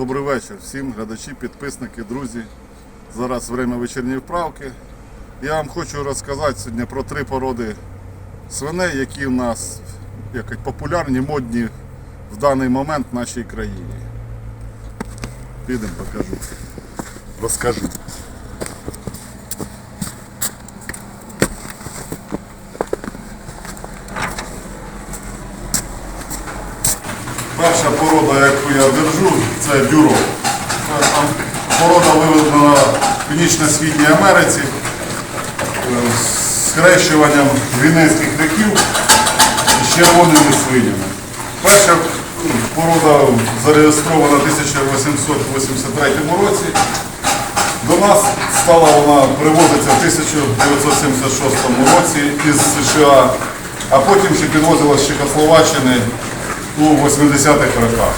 Добрий вечір всім глядачі, підписники, друзі. Зараз время вечірньої вправки. Я вам хочу розказати сьогодні про три породи свиней, які в нас як популярні, модні в даний момент в нашій країні. Підемо покажу. Розкажу. Перша порода, яку я держу, це бюро. Порода виведена в Північно-Східній Америці е, з хрещуванням гвінейських реків з червоними свинями. Перша порода зареєстрована в 1883 році. До нас стала вона привозиться в 1976 році із США, а потім ще підвозилась з Чехословаччини у 80-х роках.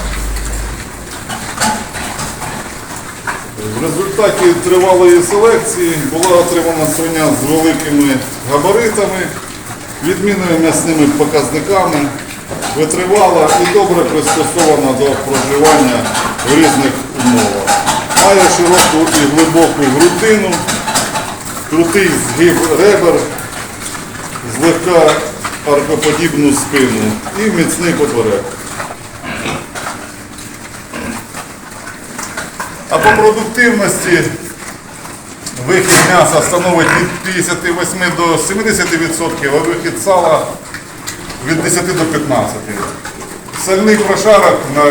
В результаті тривалої селекції була отримана свиня з великими габаритами, відмінними м'ясними показниками, витривала і добре пристосована до проживання в різних умовах. Має широку і глибоку грудину, крутий згиб ребер, злегка аркоподібну спину і міцний поперек. А по продуктивності вихід м'яса становить від 58 до 70%, а вихід сала від 10 до 15%. Сальний прошарок на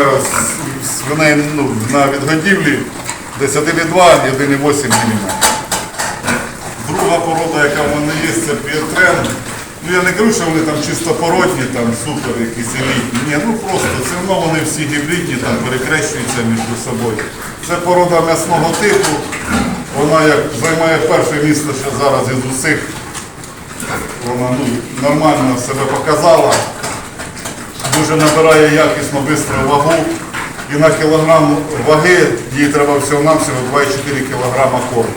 свиней ну, на відгодівлі десь 1,2 1,8 мм. Друга порода, яка в мене є, це піетрен. Ну я не кажу, що вони там чисто породні, там супер якісь елітні. Ні, ну просто все одно вони всі гібридні, там перекрещуються між собою. Це порода м'ясного типу. Вона як займає перше місце ще зараз із усіх. Вона ну, нормально себе показала. Дуже набирає якісно швидко вагу. І на кілограм ваги їй треба всього-навсього 2,4 кг корму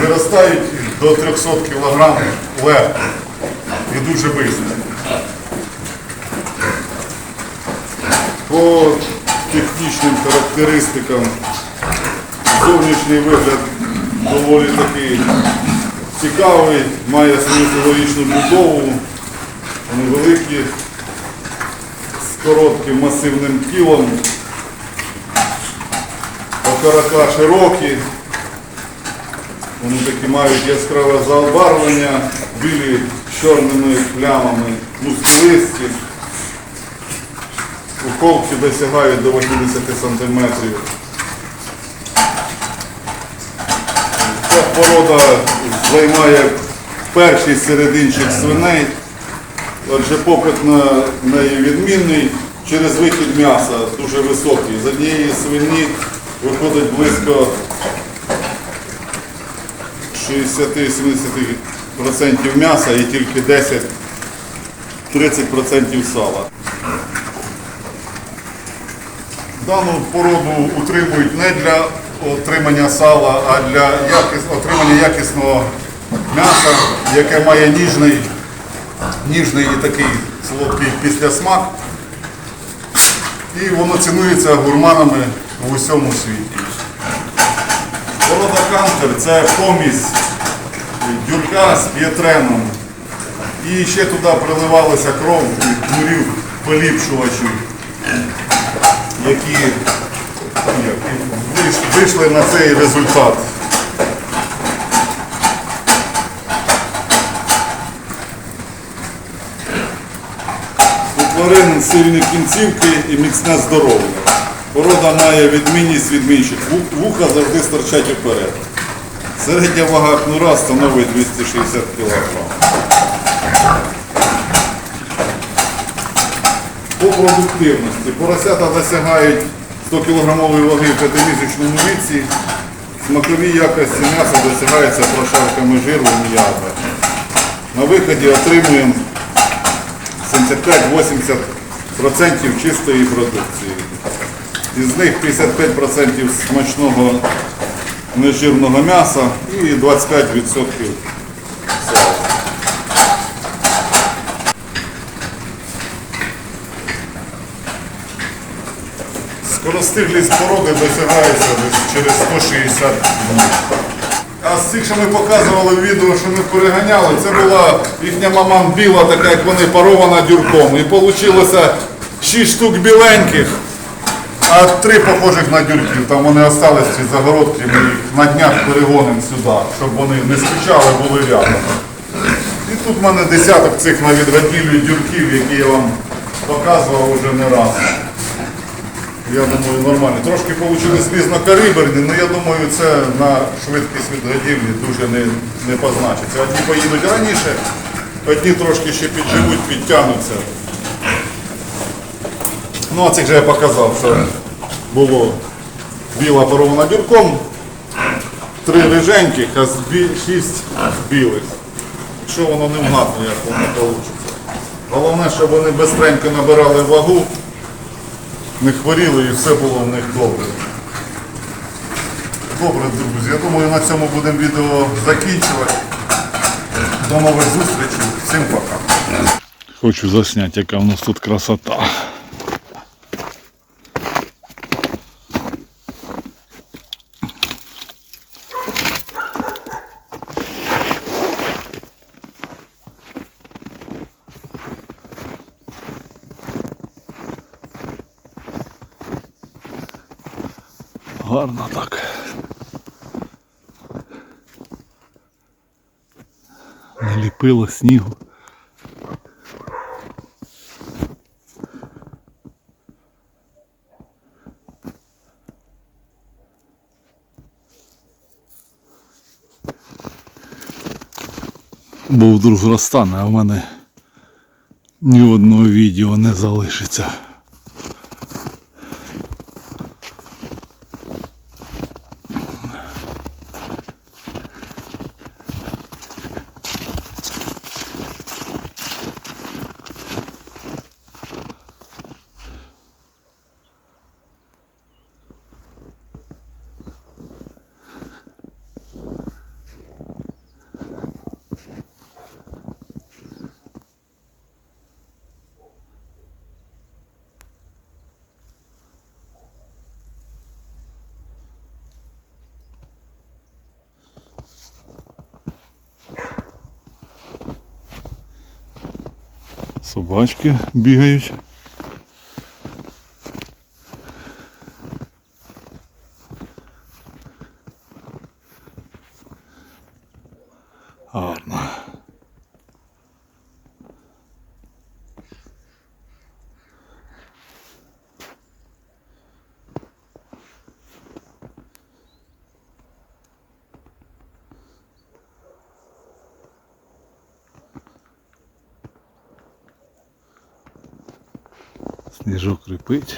виростають до 300 кг легко і дуже швидко. По технічним характеристикам зовнішній вигляд доволі такий цікавий, має свою фізіологічну будову, вони великі, з коротким масивним тілом, окорока широкі. Вони такі мають яскраве заобарвлення, білі чорними плямами, мускулисті. Уколки досягають до 80 см. Ця порода займає перший серединчик свиней. Отже, попит на неї відмінний. Через вихід м'яса дуже високий. З однієї свині виходить близько 60-70% м'яса і тільки 10-30% сала. Дану породу утримують не для отримання сала, а для якіс... отримання якісного м'яса, яке має ніжний, ніжний і такий солодкий післясмак. І воно цінується гурманами в усьому світі. Порода кантер це помість дюрка з п'єтреном. І ще туди приливалася кров кнурів поліпшувачів, які як, вийш- вийшли на цей результат. У сильні кінцівки і міцне здоров'я. Порода має відмінність від інших. Вуха завжди стирчать уперед. Середня вага кнура становить 260 кг. По продуктивності. Поросята досягають 100 кг ваги в 5-місячному віці. Смакові якості м'яса досягаються прошарками жиру і м'яса. На виході отримуємо 75-80% чистої продукції. Із них 55% смачного нежирного м'яса і 25% сала. Скоростиглість породи досягається десь через 160 днів. А з цих, що ми показували в відео, що ми переганяли, це була їхня маман біла, така як вони парована дюрком. І вийшло 6 штук біленьких, а три похожих на дюрків. Там вони остались ці загородки, ми їх на днях перегонимо сюди, щоб вони не скучали, були рядом. І тут в мене десяток цих на відгодівлі дюрків, які я вам показував уже не раз. Я думаю, нормально. Трошки вийшли різнокаліберні, але я думаю, це на швидкість відгодівлі дуже не, не позначиться. Одні поїдуть раніше, одні трошки ще підживуть, підтягнуться. Ну, а цих же я показав, що було біла порована дюрком, три риженьких, а шість білих. Якщо воно не вгадно, як воно вийде. Головне, щоб вони бистренько набирали вагу не хворіли і все було в них добре. Добре, друзі. Я думаю, на цьому будемо відео закінчувати. До нових зустрічей. Всім пока. Хочу засняти, яка в нас тут красота. Гарно так. Наліпило снігу. Бо вдруг розтане, а в мене ні одного відео не залишиться. Собачки бігають. Гарно. Сніжок рипить.